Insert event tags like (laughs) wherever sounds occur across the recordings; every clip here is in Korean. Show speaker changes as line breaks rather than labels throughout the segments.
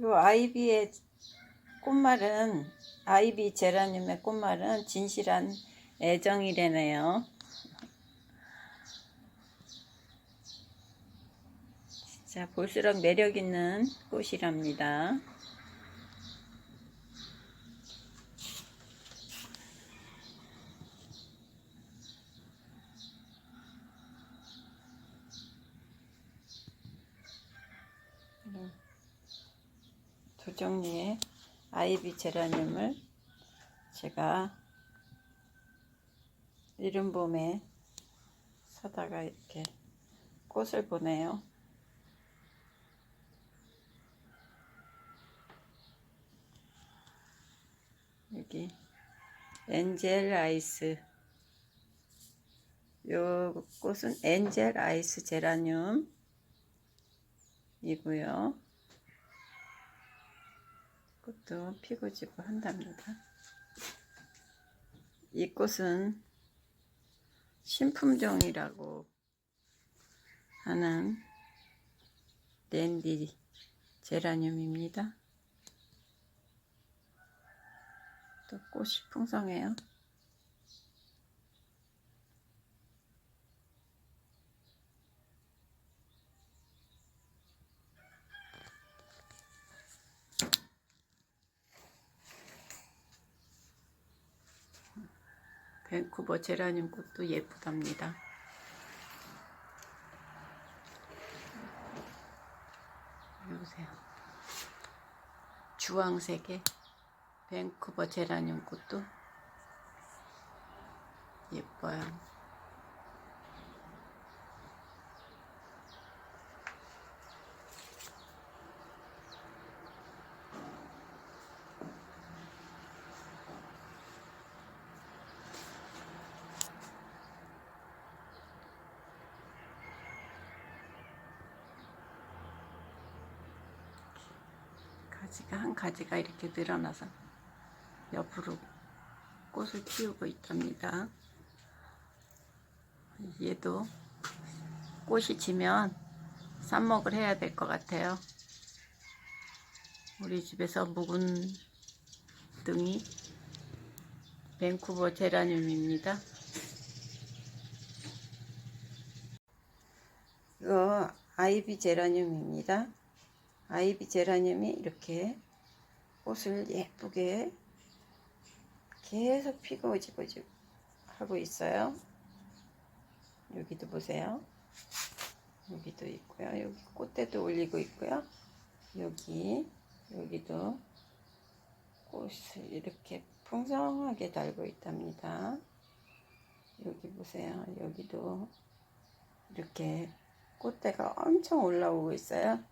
요 아이비의 꽃말은 아이비 제라늄의 꽃말은 진실한 애정이래네요. 진짜 볼수록 매력 있는 꽃이랍니다. 음, 두 종류의 아이비 제라늄을 제가 이른 봄에 사다가 이렇게 꽃을 보내요. 여기 엔젤 아이스 요 꽃은 엔젤 아이스 제라늄 이고요. 꽃도 피고 지고 한답니다. 이 꽃은 신품종이라고 하는 랜디 제라늄입니다. 또 꽃이 풍성해요. 밴쿠버 제라늄 꽃도 예쁘답니다. 보세요. 주황색의 밴쿠버 제라늄 꽃도 예뻐요. 가지가 한 가지가 이렇게 늘어나서 옆으로 꽃을 피우고 있답니다. 얘도 꽃이 지면 삽목을 해야 될 것 같아요. 우리 집에서 묵은 등이 밴쿠버 제라늄입니다. 이거 아이비 제라늄입니다. 아이비 제라늄이 이렇게 꽃을 예쁘게 계속 피고 지고 지고 하고 있어요. 여기도 보세요. 여기도 있고요. 여기 꽃대도 올리고 있고요. 여기 여기도 꽃을 이렇게 풍성하게 달고 있답니다. 여기 보세요. 여기도 이렇게 꽃대가 엄청 올라오고 있어요.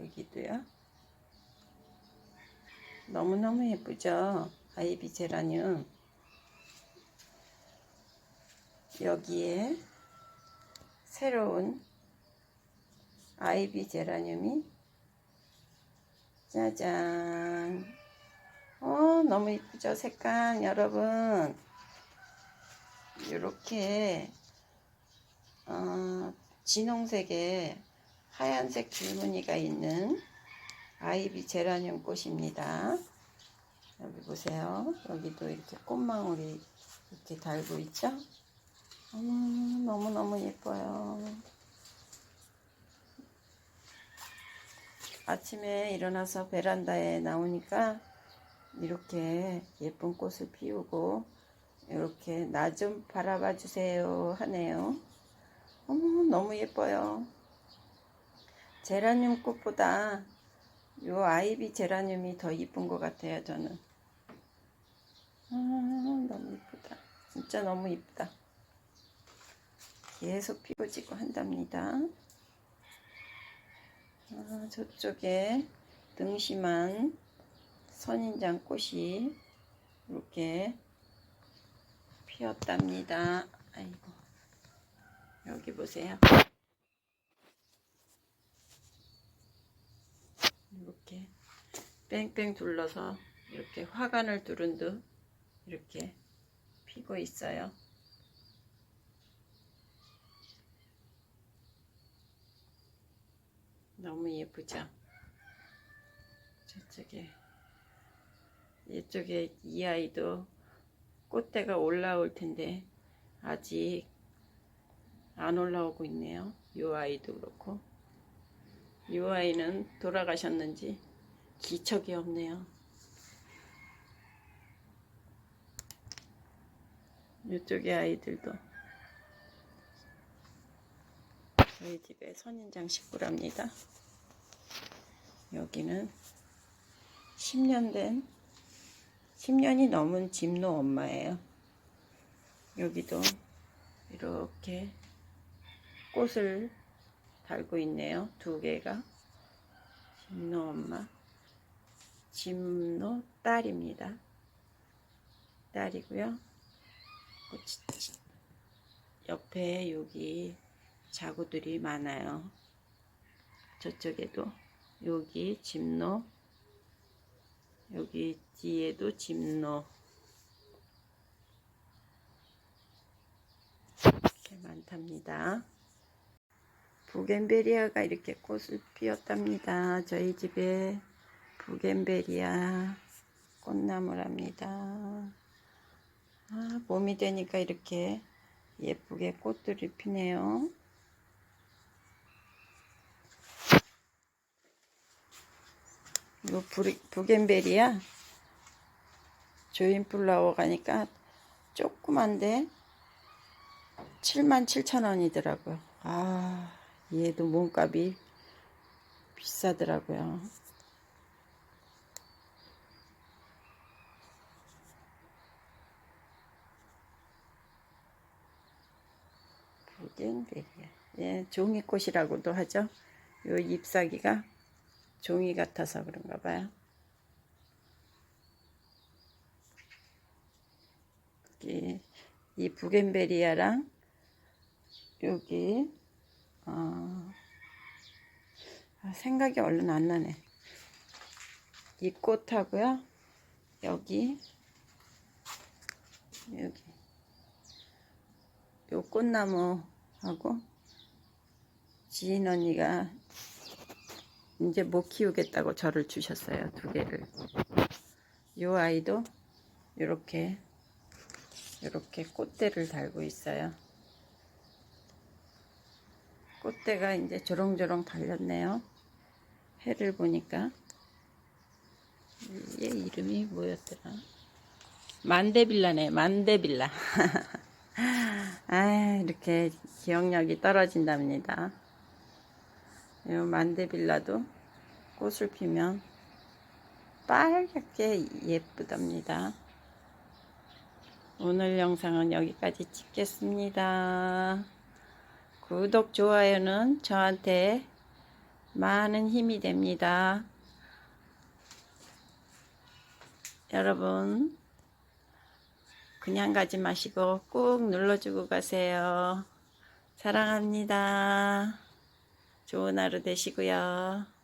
여기도요. 너무너무 예쁘죠? 아이비 제라늄. 여기에 새로운 아이비 제라늄이 짜잔. 어, 너무 이쁘죠? 색깔, 여러분. 이렇게, 어, 진홍색의 하얀색 줄무늬가 있는 아이비 제라늄 꽃입니다. 여기 보세요. 여기도 이렇게 꽃망울이 이렇게 달고 있죠? 어머, 너무너무 예뻐요. 아침에 일어나서 베란다에 나오니까 이렇게 예쁜 꽃을 피우고 이렇게 나 좀 바라봐 주세요 하네요. 어머, 너무 예뻐요. 제라늄 꽃보다 요 아이비 제라늄이 더 이쁜 것 같아요 저는. 아, 너무 이쁘다. 진짜 너무 이쁘다. 계속 피고 지고 한답니다. 아, 저쪽에 등심한 선인장 꽃이 이렇게 피었답니다. 아이고 여기 보세요 이렇게 뺑뺑 둘러서 이렇게 화관을 두른 듯 이렇게 피고 있어요. 너무 예쁘죠? 저쪽에 이쪽에 이 아이도 꽃대가 올라올 텐데 아직 안 올라오고 있네요. 이 아이도 그렇고 이 아이는 돌아가셨는지 기척이 없네요. 이쪽의 아이들도 저희 집의 선인장 식구랍니다. 여기는 10년 된 10년이 넘은 집노 엄마예요. 여기도 이렇게 꽃을 달고 있네요. 두 개가. 집노 엄마. 집노 딸입니다. 딸이고요. 꽃이 옆에 여기 자구들이 많아요. 저쪽에도 여기 집노 여기 뒤에도 집노 이렇게 많답니다. 부겐베리아가 이렇게 꽃을 피웠답니다. 저희 집에 부겐베리아 꽃나무랍니다. 아, 봄이 되니까 이렇게 예쁘게 꽃들이 피네요. 요 부- 부겐베리아 조인플라워 가니까 조그만데 7만 7천 원이더라고요. 아, 얘도 몸값이 비싸더라고요. 부겐베리아. 예, 종이꽃이라고도 하죠. 요 잎사귀가 종이 같아서 그런가 봐요. 여기 이 부겐베리아랑 여기 어, 아, 생각이 얼른 안 나네. 이 꽃하고요. 여기 여기 요 꽃나무하고 지인 언니가 이제 못 키우겠다고 저를 주셨어요. 두 개를. 요 아이도 이렇게 이렇게 꽃대를 달고 있어요. 꽃대가 이제 조롱조롱 달렸네요. 해를 보니까 얘 이름이 뭐였더라? 만데빌라네, 만데빌라. (laughs) 아, 이렇게 기억력이 떨어진답니다. 이 만데빌라도 꽃을 피면 빨갛게 예쁘답니다. 오늘 영상은 여기까지 찍겠습니다. 구독, 좋아요는 저한테 많은 힘이 됩니다. 여러분, 그냥 가지 마시고 꾹 눌러주고 가세요. 사랑합니다. 좋은 하루 되시고요.